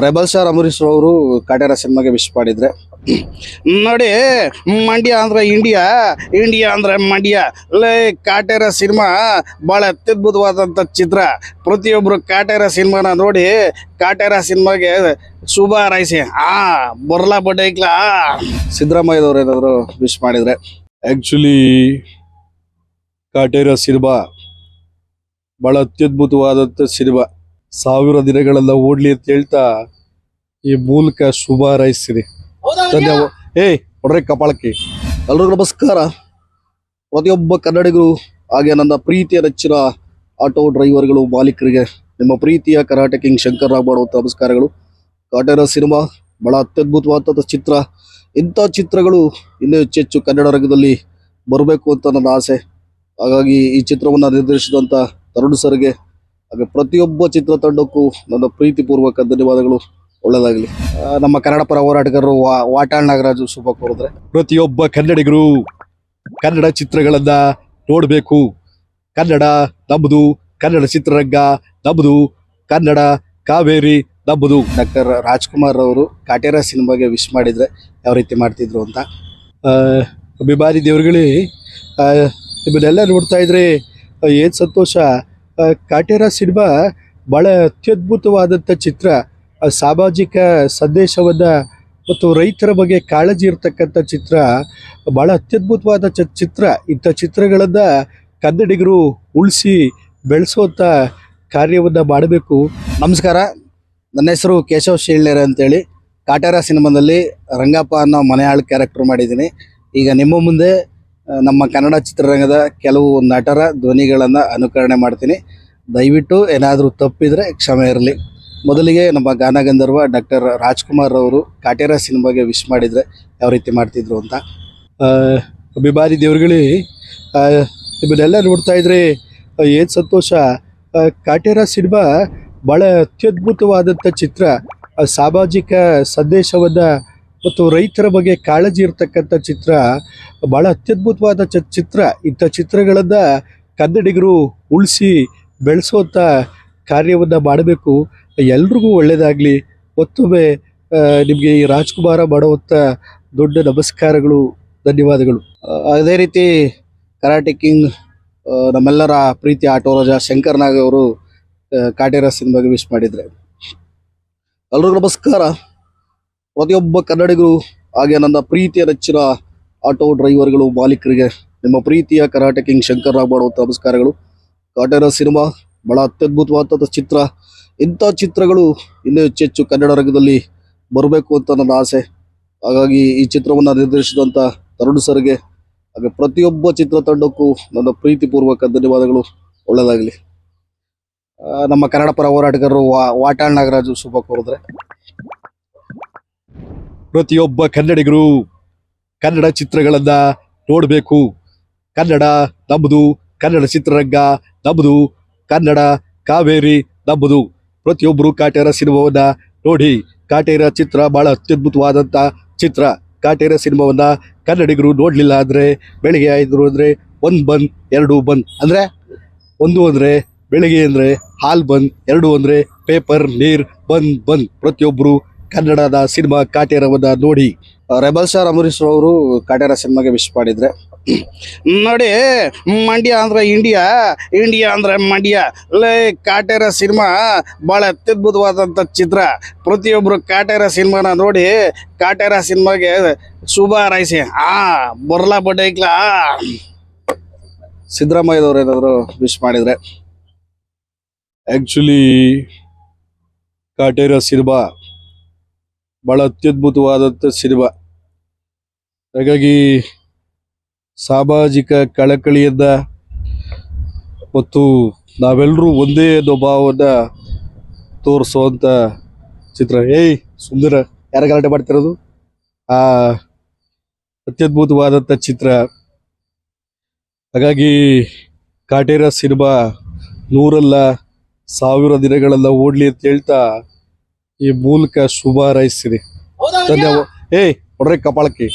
Rebel star Ambareesh ಅವರು ಕಾಟೇರ ಸಿನಿಮಾಗೆ wish ಮಾಡಿದ್ರೆ. ನೋಡಿ, ಮಂಡ್ಯ ಅಂದ್ರೆ ಇಂಡಿಯಾ ಇಂಡಿಯಾ ಅಂದ್ರೆ ಮಂಡ್ಯ. ಲೇ, ಕಾಟೇರ ಸಿನಿಮಾ ಬಹಳ ಅತ್ಯದ್ಭುತವಾದಂಥ ಚಿತ್ರ. ಪ್ರತಿಯೊಬ್ಬರು ಕಾಟೇರ ಸಿನಿಮಾನ ನೋಡಿ, ಕಾಟೇರ ಸಿನಿಮಾಗೆ ಶುಭ ಹಾರೈಸಿ. ಆ, ಬರ್ಲಾ ಬಡ್ಡೈಕ್ಲಾ ಸಿದ್ದರಾಮಯ್ಯದವ್ರು ಏನಾದ್ರು ವಿಶ್ ಮಾಡಿದ್ರೆ. ಆಕ್ಚುಲಿ ಕಾಟೇರ ಸಿನಿಮಾ ಬಹಳ ಅತ್ಯದ್ಭುತವಾದಂಥ ಸಿನಿಮಾ. ಸಾವಿರ ದಿನಗಳೆಲ್ಲ ಓಡ್ಲಿ ಅಂತ ಹೇಳ್ತಾ ಈ ಮೂಲಕ ಶುಭ ಹಾರೈಸ್ತೀನಿ. ಧನ್ಯವಾದ ಏಯ್ ಹೊಡ್ರೆ ಕಪಾಳಕ್ಕೆ. ಎಲ್ರಿಗೂ ನಮಸ್ಕಾರ. ಪ್ರತಿಯೊಬ್ಬ ಕನ್ನಡಿಗರು ಹಾಗೆ ನನ್ನ ಪ್ರೀತಿಯ ನೆಚ್ಚಿನ ಆಟೋ ಡ್ರೈವರ್ಗಳು ಮಾಲೀಕರಿಗೆ ನಿಮ್ಮ ಪ್ರೀತಿಯ ಕರಾಟೆ ಕಿಂಗ್ ಶಂಕರ್ ರಾವ್ ಮಾಡುವಂಥ ನಮಸ್ಕಾರಗಳು. ಕಾಟೇರ ಸಿನಿಮಾ ಬಹಳ ಅತ್ಯದ್ಭುತವಾದಂಥ ಚಿತ್ರ. ಇಂಥ ಚಿತ್ರಗಳು ಇನ್ನೂ ಹೆಚ್ಚು ಹೆಚ್ಚು ಕನ್ನಡ ರಂಗದಲ್ಲಿ ಬರಬೇಕು ಅಂತ ನನ್ನ ಆಸೆ. ಹಾಗಾಗಿ ಈ ಚಿತ್ರವನ್ನು ನಿರ್ದೇಶಿಸಿದಂಥ ತರುಣ್ ಸರ್ಗೆ ಹಾಗೆ ಪ್ರತಿಯೊಬ್ಬ ಚಿತ್ರತಂಡಕ್ಕೂ ನನ್ನ ಪ್ರೀತಿಪೂರ್ವಕ ಧನ್ಯವಾದಗಳು ಒಳ್ಳೆಯದಾಗಲಿ. ನಮ್ಮ ಕನ್ನಡ ಪರ ಹೋರಾಟಗಾರರು ವಾ ವಾಟಾಳ್ ನಾಗರಾಜು ಶುಭ ಕೋರಿದ್ರೆ. ಪ್ರತಿಯೊಬ್ಬ ಕನ್ನಡಿಗರು ಕನ್ನಡ ಚಿತ್ರಗಳನ್ನ ನೋಡಬೇಕು. ಕನ್ನಡ ನಮ್ಮದು ಕನ್ನಡ ಚಿತ್ರರಂಗ ನಮ್ಮದು ಕನ್ನಡ ಕಾವೇರಿ ನಮ್ಮದು ಡಾಕ್ಟರ್ ರಾಜ್ಕುಮಾರ್ ಅವರು ಕಾಟೇರ ಸಿನಿಮಾಗೆ ವಿಶ್ ಮಾಡಿದ್ರೆ ಯಾವ ರೀತಿ ಮಾಡ್ತಿದ್ರು ಅಂತ. ಅಭಿಮಾನಿ ದೇವರುಗಳೇ ನಿಮ್ಮನ್ನೆಲ್ಲ ನೋಡ್ತಾ ಇದ್ರೆ ಏನು ಸಂತೋಷ. ಕಾಟೇರ ಸಿನಿಮಾ ಭಾಳ ಅತ್ಯದ್ಭುತವಾದಂಥ ಚಿತ್ರ. ಸಾಮಾಜಿಕ ಸಂದೇಶವನ್ನು ಮತ್ತು ರೈತರ ಬಗ್ಗೆ ಕಾಳಜಿ ಇರತಕ್ಕಂಥ ಚಿತ್ರ. ಭಾಳ ಅತ್ಯದ್ಭುತವಾದ ಚಿತ್ರ. ಇಂಥ ಚಿತ್ರಗಳನ್ನು ಕನ್ನಡಿಗರು ಉಳಿಸಿ ಬೆಳೆಸುವಂಥ ಕಾರ್ಯವನ್ನು ಮಾಡಬೇಕು. ನಮಸ್ಕಾರ. ನನ್ನ ಹೆಸರು ಕೇಶವ್ ಶೀಳ್ನೇರ ಅಂತೇಳಿ. ಕಾಟಾರ ಸಿನಿಮಾದಲ್ಲಿ ರಂಗಪ್ಪ ಅನ್ನೋ ಮನೆಯಾಳ್ ಕ್ಯಾರೆಕ್ಟರ್ ಮಾಡಿದ್ದೀನಿ. ಈಗ ನಿಮ್ಮ ಮುಂದೆ ನಮ್ಮ ಕನ್ನಡ ಚಿತ್ರರಂಗದ ಕೆಲವು ನಟರ ಧ್ವನಿಗಳನ್ನು ಅನುಕರಣೆ ಮಾಡ್ತೀನಿ. ದಯವಿಟ್ಟು ಏನಾದರೂ ತಪ್ಪಿದರೆ ಕ್ಷಮೆ ಇರಲಿ. ಮೊದಲಿಗೆ ನಮ್ಮ ಗಾನಗಂಧರ್ವ ಡಾಕ್ಟರ್ ರಾಜ್ಕುಮಾರ್ ಅವರು ಕಾಟೇರ ಸಿನಿಮಾಗೆ ವಿಶ್ ಮಾಡಿದರೆ ಯಾವ ರೀತಿ ಮಾಡ್ತಿದ್ರು ಅಂತ. ಅಭಿಮಾನಿ ದೇವರುಗಳೇ ಇವನ್ನೆಲ್ಲ ನೋಡ್ತಾ ಇದ್ರೆ ಏನು ಸಂತೋಷ. ಕಾಟೇರ ಸಿನಿಮಾ ಭಾಳ ಅತ್ಯದ್ಭುತವಾದಂಥ ಚಿತ್ರ. ಸಾಮಾಜಿಕ ಸಂದೇಶವನ್ನು ಮತ್ತು ರೈತರ ಬಗ್ಗೆ ಕಾಳಜಿ ಇರತಕ್ಕಂಥ ಚಿತ್ರ ಭಾಳ ಅತ್ಯದ್ಭುತವಾದ ಚ, ಚಿತ್ರ. ಇಂಥ ಚಿತ್ರಗಳನ್ನ ಕನ್ನಡಿಗರು ಉಳಿಸಿ ಬೆಳೆಸುವಂಥ ಕಾರ್ಯವನ್ನು ಮಾಡಬೇಕು. ಎಲ್ರಿಗೂ ಒಳ್ಳೆಯದಾಗಲಿ ಮತ್ತೊಮ್ಮೆ ನಿಮಗೆ ಈ ರಾಜ್ಕುಮಾರ ಮಾಡುವಂಥ ದೊಡ್ಡ ನಮಸ್ಕಾರಗಳು, ಧನ್ಯವಾದಗಳು. ಅದೇ ರೀತಿ ಕರಾಟೆ ಕಿಂಗ್ ನಮ್ಮೆಲ್ಲರ ಪ್ರೀತಿ ಆಟೋ ರಾಜ ಶಂಕರ್ ನಾಗ್ ಅವರು ಕಾಟೇರ ಸಿನಿಮಾಗೆ ವಿಶ್ ಮಾಡಿದ್ರೆ. ಎಲ್ರಿಗೂ ನಮಸ್ಕಾರ. ಪ್ರತಿಯೊಬ್ಬ ಕನ್ನಡಿಗರು ಹಾಗೆ ನನ್ನ ಪ್ರೀತಿಯ ನೆಚ್ಚಿನ ಆಟೋ ಡ್ರೈವರ್ಗಳು, ಮಾಲೀಕರಿಗೆ ನಿಮ್ಮ ಪ್ರೀತಿಯ ಕರಾಟೆ ಕಿಂಗ್ ಶಂಕರ್ ರಾವ್ ಮಾಡುವಂಥ ನಮಸ್ಕಾರಗಳು. ಕಾಟೇರ ಸಿನಿಮಾ, ಬಹಳ ಅತ್ಯದ್ಭುತವಾದಂಥ ಚಿತ್ರ. ಇಂಥ ಚಿತ್ರಗಳು ಇನ್ನೂ ಹೆಚ್ಚು ಹೆಚ್ಚು ಕನ್ನಡ ರಂಗದಲ್ಲಿ ಬರಬೇಕು ಅಂತ ನನ್ನ ಆಸೆ. ಹಾಗಾಗಿ ಈ ಚಿತ್ರವನ್ನು ನಿರ್ದೇಶಿಸಿದಂಥ ತರುಣ್ ಸರ್ಗೆ, ಹಾಗೆ ಪ್ರತಿಯೊಬ್ಬ ಚಿತ್ರತಂಡಕ್ಕೂ ನನ್ನ ಪ್ರೀತಿಪೂರ್ವಕ ಧನ್ಯವಾದಗಳು. ಒಳ್ಳೆಯದಾಗಲಿ. ನಮ್ಮ ಕನ್ನಡ ಪರ ಹೋರಾಟಗಾರರು ವಾಟಾಳ್ ನಾಗರಾಜು ಶುಭ ಕೋರಿದ್ರೆ. ಪ್ರತಿಯೊಬ್ಬ ಕನ್ನಡಿಗರು ಕನ್ನಡ ಚಿತ್ರಗಳನ್ನ ನೋಡಬೇಕು. ಕನ್ನಡ ನಮ್ಮದು ಕನ್ನಡ ಚಿತ್ರರಂಗ ನಮ್ಮದು ಕನ್ನಡ ಕಾವೇರಿ ನಮ್ಮದು ಪ್ರತಿಯೊಬ್ಬರು ಕಾಟೇರ ಸಿನಿಮಾವನ್ನ ನೋಡಿ. ಕಾಟೇರ ಚಿತ್ರ ಬಹಳ ಅತ್ಯದ್ಭುತವಾದಂಥ ಚಿತ್ರ. ಕಾಟೇರ ಸಿನಿಮಾವನ್ನ ಕನ್ನಡಿಗರು ನೋಡಲಿಲ್ಲ ಅಂದರೆ ಬೆಳಿಗ್ಗೆ ಆಯಿತು ಅಂದರೆ ಒಂದು ಬಂದ್, ಎರಡು ಬಂದ್. ಅಂದರೆ ಒಂದು ಅಂದರೆ ಬೆಳಿಗ್ಗೆ ಅಂದರೆ ಹಾಲ್ ಬಂದ್, ಎರಡು ಅಂದರೆ ಪೇಪರ್, ನೀರು ಬಂದ್ ಬಂದ್. ಪ್ರತಿಯೊಬ್ಬರು ಕನ್ನಡದ ಸಿನಿಮಾ ಕಾಟೇರವನ್ನ ನೋಡಿ, ರೆಬಲ್ ಸ್ಟಾರ್ ಅಂಬರೀಶ್ ಅವರು ಕಾಟೇರ ಸಿನಿಮಾಗೆ ವಿಶ್ ಮಾಡಿದ್ರೆ. ನೋಡಿ, ಮಂಡ್ಯ ಅಂದ್ರೆ ಇಂಡಿಯಾ ಇಂಡಿಯಾ ಅಂದ್ರೆ ಮಂಡ್ಯ. ಲೇ, ಕಾಟೇರ ಸಿನಿಮಾ ಬಹಳ ಅತ್ಯದ್ಭುತವಾದಂತ ಚಿತ್ರ. ಪ್ರತಿಯೊಬ್ಬರು ಕಾಟೇರ ಸಿನಿಮಾನ ನೋಡಿ, ಕಾಟೇರ ಸಿನಿಮಾಗೆ ಶುಭ ಹಾರೈಸಿ. ಆ, ಬರ್ಲಾ ಬಡ್ಡೈಕ್ಲಾ ಸಿದ್ದರಾಮಯ್ಯದವ್ರು ಏನಾದ್ರು ವಿಶ್ ಮಾಡಿದ್ರೆ? ಆಕ್ಚುಲಿ ಕಾಟೇರ ಸಿನಿಮಾ ಬಹಳ ಅತ್ಯದ್ಭುತವಾದಂಥ ಸಿನಿಮಾ. ಹಾಗಾಗಿ ಸಾಮಾಜಿಕ ಕಳಕಳಿಯಿಂದ ಮತ್ತು ನಾವೆಲ್ಲರೂ ಒಂದೇ ಅನ್ನೋ ಭಾವವನ್ನು ತೋರಿಸುವಂಥ ಚಿತ್ರ. ಏಯ್, ಸುಂದರ. ಯಾರ ಗಲಾಟೆ ಮಾಡ್ತಿರೋದು? ಆ ಅತ್ಯದ್ಭುತವಾದಂಥ ಚಿತ್ರ. ಹಾಗಾಗಿ ಕಾಟೇರ ಸಿನಿಮಾ ನೂರಲ್ಲ ಸಾವಿರ ದಿನಗಳೆಲ್ಲ ಓಡಲಿ ಅಂತ ಹೇಳ್ತಾ ಈ ಮೂಲಕ ಶುಭ ಹಾರೈಸಿರಿ. ಧನ್ಯವಾದ ಏಯ್ ಹೊಡ್ರೆ ಕಪಾಳಕ್ಕೆ.